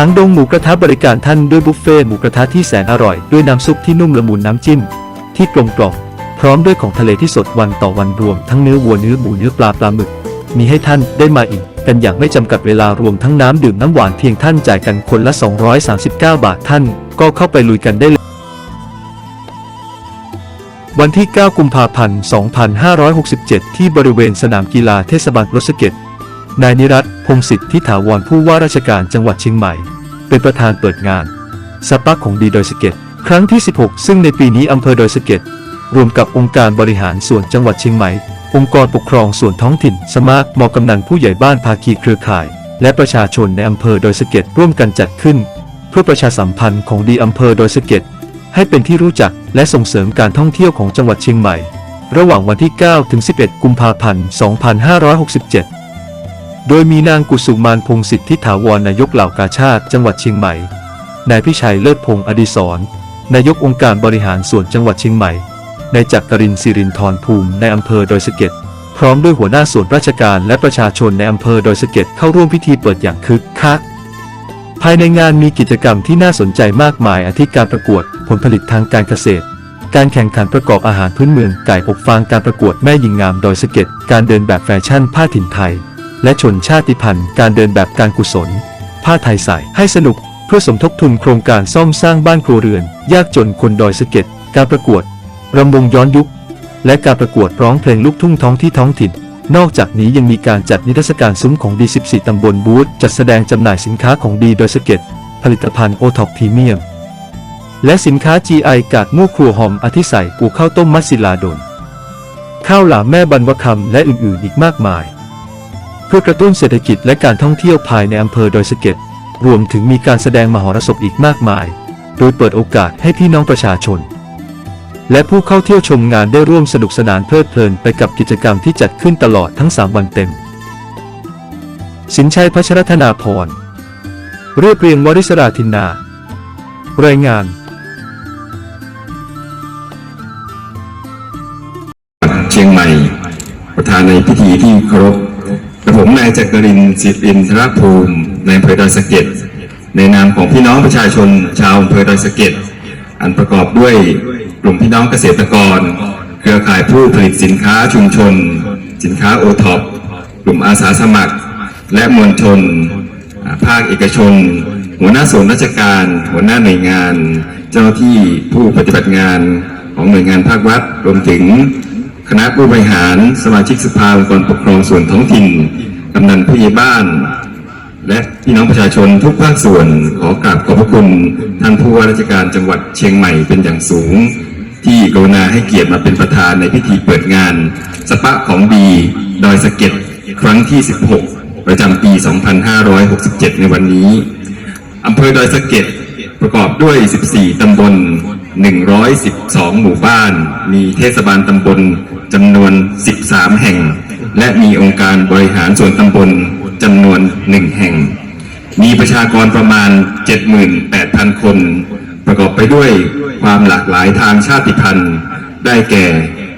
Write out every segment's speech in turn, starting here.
างดงหมูกระทะบริการท่านด้วยบุฟเฟ่หมูกระทะที่แสนอร่อย ด้วยน้ำซุปที่นุ่มละมุนน้ำจิ้ม ที่กลมกล่อมพร้อมด้วยของทะเลที่สดวันต่อวันรวม ทั้งเนื้อวัวเนื้อหมูเนื้อปลาปลาหมึก มีให้ท่านได้มาอิ่มกันอย่างไม่จำกัดเวลารวมทั้งน้ำดื่มน้ำหวานเพียงท่านจ่ายกันคนละ 239 บาทท่าน ก็เข้าไปลุยกันได้เลยวันที่ 9 กุมภาพันธ์ 2567 ที่บริเวณสนามกีฬาเทศบาลรถสเก็ดนายนิรัตพงศิษฐ์ที่ถาวรผู้ว่าราชการจังหวัดเชียงใหม่ เป็นประธานเปิดงานสปักของดีดอยสะเก็ดครั้งที่ 16 ซึ่งในปีนี้อำเภอดอยสะเก็ดรวมกับองค์การบริหารส่วนจังหวัดเชียงใหม่ องค์กรปกครองส่วนท้องถิ่น สมาร์ทมอกำนันผู้ใหญ่บ้านภาคีเครือข่าย และประชาชนในอำเภอดอยสะเก็ดร่วมกันจัดขึ้น เพื่อประชาสัมพันธ์ของดีอำเภอดอยสะเก็ดให้เป็นที่รู้จักและส่งเสริมการท่องเที่ยวของจังหวัดเชียงใหม่ ระหว่างวันที่ 9 ถึง 11 กุมภาพันธ์ 2567 โดยมีนางกุสุมานพงศิษฐ์ทิถาวรนายกเหล่ากาชาติจังหวัดเชียงใหม่ นายพิชัยเลิศพงศ์อดิศรนายกองค์การบริหารส่วนจังหวัดเชียงใหม่ นายจักรินสิรินทรภูมิในอำเภอดอยสะเก็ดพร้อมด้วยหัวหน้าส่วนราชการและประชาชนในอำเภอดอยสะเก็ดเข้าร่วมพิธีเปิดอย่างคึกคัก ภายในงานมีกิจกรรมที่น่าสนใจมากมายอาทิการประกวดผลผลิตทางการเกษตร การแข่งขันประกอบอาหารพื้นเมืองไก่อบฟางการประกวดแม่หญิงงามดอยสะเก็ดการเดินแบบแฟชั่นผ้าถิ่นไทย และชนชาติพันธุ์การเดินแบบการกุศล ผ้าไทยใส่ให้สนุกเพื่อสมทบทุนโครงการซ่อมสร้างบ้านครัวเรือน ยากจนคนดอยสะเก็ดการประกวดรำวงย้อนยุค และการประกวดร้องเพลงลูกทุ่งท้องที่ท้องถิ่น นอกจากนี้ยังมีการจัดนิทรรศการซุ้มของดี 14 ตำบลบูธจัดแสดงจำหน่ายสินค้าของดีโดยสะเก็ตผลิตภัณฑ์โอท็อปพรีเมียมและสินค้า GI กากมู่ครัวหอมอาทิใส่กูข้าวต้มมัสศิลาดนข้าวหลามแม่บรรวคำและอื่นๆอีกมากมาย พื่อกระตุ้นเศรษฐกิจและการท่องเที่ยวภายในอำเภอดอยสะเก็ดรวมถึงมีการแสดงมหรสพอีกมากมาย โดยเปิดโอกาสให้พี่น้องประชาชน และผู้เข้าเที่ยวชมงานได้ร่วมสนุกสนานเพลิดเพลินไปกับกิจกรรมที่จัดขึ้นตลอดทั้ง 3 วันเต็ม สินชัยพัชรธนาพร เรียบเรียงวริศราธินนารายงานเชียงใหม่ ประธานในพิธีที่เคารพกระ ผมนายจักรินสิรินทรภูมิในอำเภอดอยสะเก็ดในนามของพี่น้องประชาชนชาวอำเภอดอยสะเก็ดอันประกอบด้วยกลุ่มพี่น้องเกษตรกร เครือข่ายผู้ผลิตสินค้าชุมชน สินค้าโอท็อปกลุ่มอาสาสมัคร และมวลชน ภาคเอกชน หัวหน้าส่วนราชการ หัวหน้าหน่วยงาน เจ้าหน้าที่ผู้ปฏิบัติงานของหน่วยงานภาครัฐรวมถึง คณะผู้บริหารสมาชิกสภาองค์กรปกครองส่วนท้องถิ่นกำนันผู้ใหญ่บ้าน และพี่น้องประชาชนทุกภาคส่วนขอกราบขอบพระคุณท่านผู้ว่าราชการจังหวัดเชียงใหม่เป็นอย่างสูง ที่กรุณาให้เกียรติมาเป็นประธานในพิธีเปิดงาน สปะของดีดอยสะเก็ดครั้งที่ 16 ประจำปี 2567 ในวันนี้อำเภอดอยสะเก็ดประกอบด้วย 14 ตำบล 112 หมู่บ้าน มีเทศบาลตำบลจำนวน 13 แห่ง และมีองค์การบริหารส่วนตำบลจำนวน 1 แห่ง มีประชากรประมาณ 78,000 คน ประกอบไปด้วยความหลากหลายทางชาติพันธุ์ ได้แก่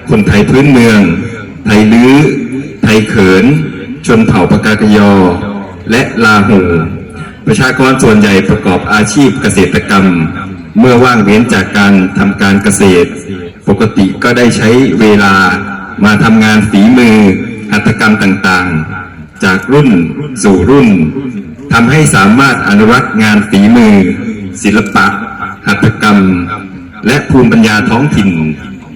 คนไทยพื้นเมือง ไทยลื้อ ไทยเขิน ชนเผ่าปากากยอ และลาหู ประชากรส่วนใหญ่ประกอบอาชีพเกษตรกรรม เมื่อว่างเว้นจากการทำการเกษตร ปกติก็ได้ใช้เวลามาทำงานฝีมือหัตถกรรมต่างๆ จากรุ่นสู่รุ่นทำให้สามารถอนุรักษ์งานฝีมือ ศิลปะ หัตถกรรม และภูมิปัญญาท้องถิ่น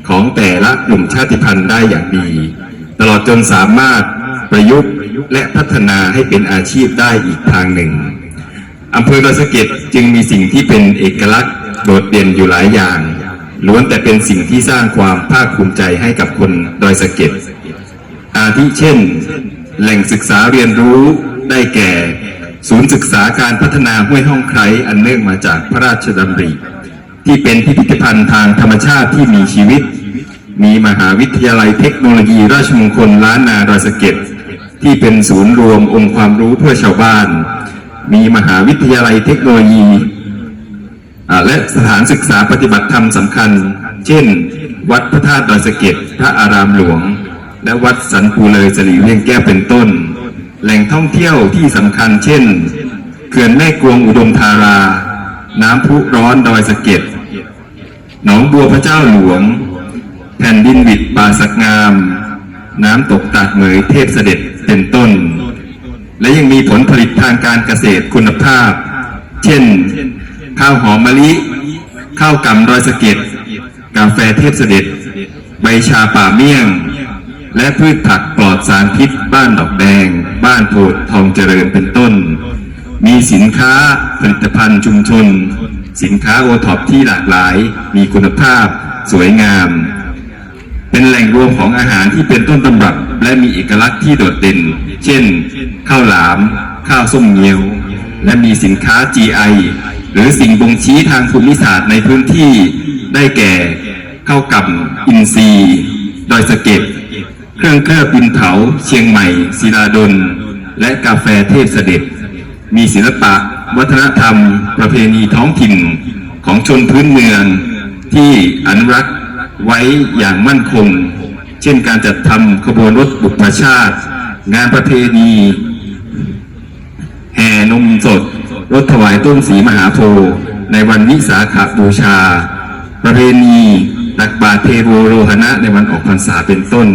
ของแต่ละกลุ่มชาติพันธุ์ได้อย่างดี ตลอดจนสามารถประยุกต์และพัฒนาให้เป็นอาชีพได้อีกทางหนึ่งอำเภอดอยสะเก็ดจึงมีสิ่งที่เป็นเอกลักษณ์ โดดเด่นอยู่หลายอย่างล้วนแต่เป็นสิ่งที่สร้างความภาคภูมิใจให้กับคนดอยสะเก็ดอาทิเช่น แหล่งศึกษาเรียนรู้ได้แก่ ศูนย์ศึกษาการพัฒนาห้วยห้องไครอันเนื่องมาจากพระราชดำริ ที่เป็นพิพิธภัณฑ์ทางธรรมชาติที่มีชีวิต มีมหาวิทยาลัยเทคโนโลยีราชมงคลล้านนาดอยสะเก็ดที่เป็นศูนย์รวมองค์ความรู้เพื่อชาวบ้าน มีมหาวิทยาลัยเทคโนโลยี และสถานศึกษาปฏิบัติธรรมสำคัญ เช่น วัดพระธาตุดอยสะเก็ดพระอารามหลวง และวัดสันปูเลยสลีเวียงแก้วเป็นต้น แหล่งท่องเที่ยวที่สำคัญ เช่นเขื่อนแม่กวงอุดมธารา น้ำพุร้อนดอยสะเก็ดหนองบัวพระเจ้าหลวง แผ่นดินวิดป่าสักงาม น้ำตกตาดเหมยเทพเสด็จเป็นต้น และยังมีผลผลิตทางการเกษตรคุณภาพ เช่น ข้าวหอมมะลิ ข้าวกำดอยสะเก็ดกาแฟเทพเสด็จ ใบชาป่าเมี่ยง และพืชผักปลอดสารพิษบ้านดอกแดง บ้านโพธิ์ทองเจริญเป็นต้น มีสินค้าผลิตภัณฑ์ชุมชน สินค้าโอท็อปที่หลากหลาย มีคุณภาพ สวยงาม เป็นแหล่งรวมของอาหารที่เป็นต้นตำรับ และมีเอกลักษณ์ที่โดดเด่น เช่น ข้าวหลาม ข้าวส้มเงี้ยว และมีสินค้า GI รือสิ่งบ่งชี้ทางภูมิศาสตร์ในพื้นที่ได้แก่ข้าวกับอินทรีย์ดอยสะเก็ดเครื่องเคลือบดินเผา เชียงใหม่ศิลาดล และกาแฟเทพเสด็จ มีศิลปะ วัฒนธรรม ประเพณีท้องถิ่นของชนพื้นเมือง ที่อนุรักษ์ไว้อย่างมั่นคง เช่นการจัดทำขบวนรถบุพชาติ งานประเพณี แห่นมสด รดถวายต้นสีมหาโพธิ์ในวันวิสาขบูชา ประเพณีตักบาตรเทโวโรหณะในวันออกพรรษาเป็นต้น